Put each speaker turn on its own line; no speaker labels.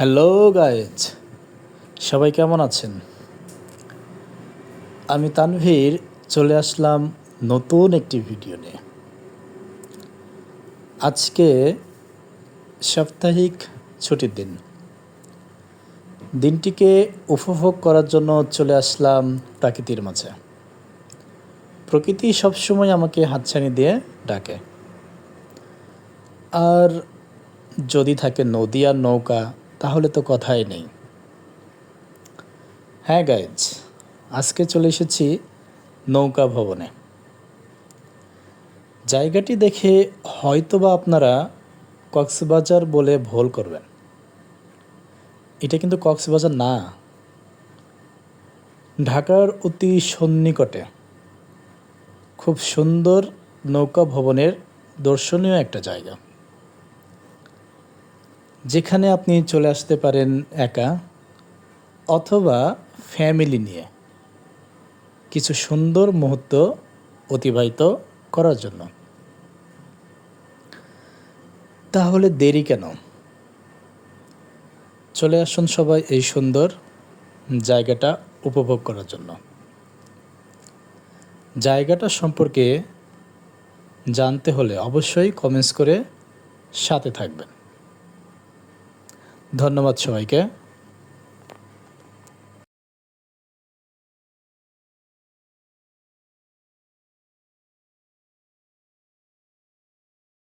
Hello guys সবাই কেমন আছেন? আমি তানভীর, চলে আসলাম নতুন একটি ভিডিও নিয়ে। আজকে সাপ্তাহিক ছুটির দিন। দিনটিকে উপভোগ করার জন্য চলে আসলাম প্রাকৃতির মাঝে। প্রকৃতি সবসময় আমাকে হাতছানি দিয়ে ডাকে। আর যদি থাকে নদী আর নৌকা তাহলে তো কথাই নেই। হ্যাঁ গাইজ আজকে চলে এসেছি নৌকা ভবনে। জায়গাটি দেখে হয়তোবা আপনারা কক্সবাজার বলে ভুল করবেন। এটা কিন্তু কক্সবাজার না। ঢাকার অতি সন্নিকটে খুব সুন্দর নৌকা ভবনের দর্শনীয় একটা জায়গা। যেখানে আপনি চলে আসতে পারেন একা অথবা ফ্যামিলি নিয়ে। কিছু সুন্দর মুহূর্ত অতিবাহিত করার জন্য। তাহলে দেরি কেন? চলে আসুন সবাই এই সুন্দর জায়গাটা উপভোগ করার জন্য। জায়গাটা সম্পর্কে জানতে হলে অবশ্যই কমেন্টস করে সাথে থাকবেন। ধন্যবাদ সবাইকে।